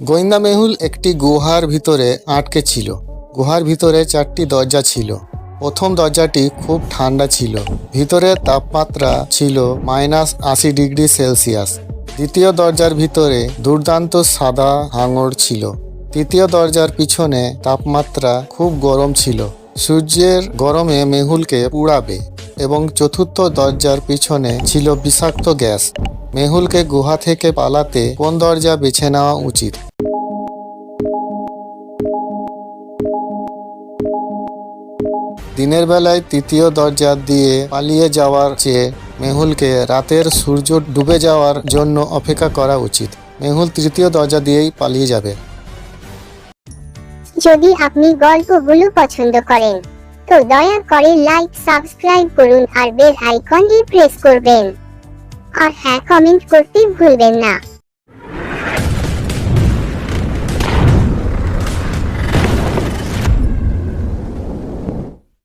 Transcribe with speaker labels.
Speaker 1: গোয়েন্দা মেহুল একটি গুহার ভিতরে আটকে ছিল। গুহার ভিতরে চারটি দরজা ছিল। প্রথম দরজাটি খুব ঠান্ডা ছিল। ভিতরে তাপমাত্রা ছিল মাইনাস আশি ডিগ্রি সেলসিয়াস। দ্বিতীয় দরজার ভিতরে দুর্দান্ত সাদা হাঙর ছিল। তৃতীয় দরজার পিছনে তাপমাত্রা খুব গরম ছিল। সূর্যের গরমে মেহুলকে পুড়াবে এবং চতুর্থ দরজার পিছনে ছিল বিষাক্ত গ্যাস। মেহুলকে গুহা থেকে পালাতে কোন দরজা বেছে নেওয়া উচিত? দিনের বেলায় তৃতীয় দরজা দিয়ে পালিয়ে যাওয়ার চেয়ে মেহুলকে রাতের সূর্য ডুবে যাওয়ার জন্য অপেক্ষা করা উচিত। মেহুল তৃতীয় দরজা দিয়েই পালিয়ে যাবে।
Speaker 2: যদি আপনি গল্পগুলো পছন্দ করেন, তো দয়া করে লাইক সাবস্ক্রাইব করুন আর বেল আইকনটি প্রেস করবেন। আর হ্যাঁ কমেন্ট করতে ভুলবেন না।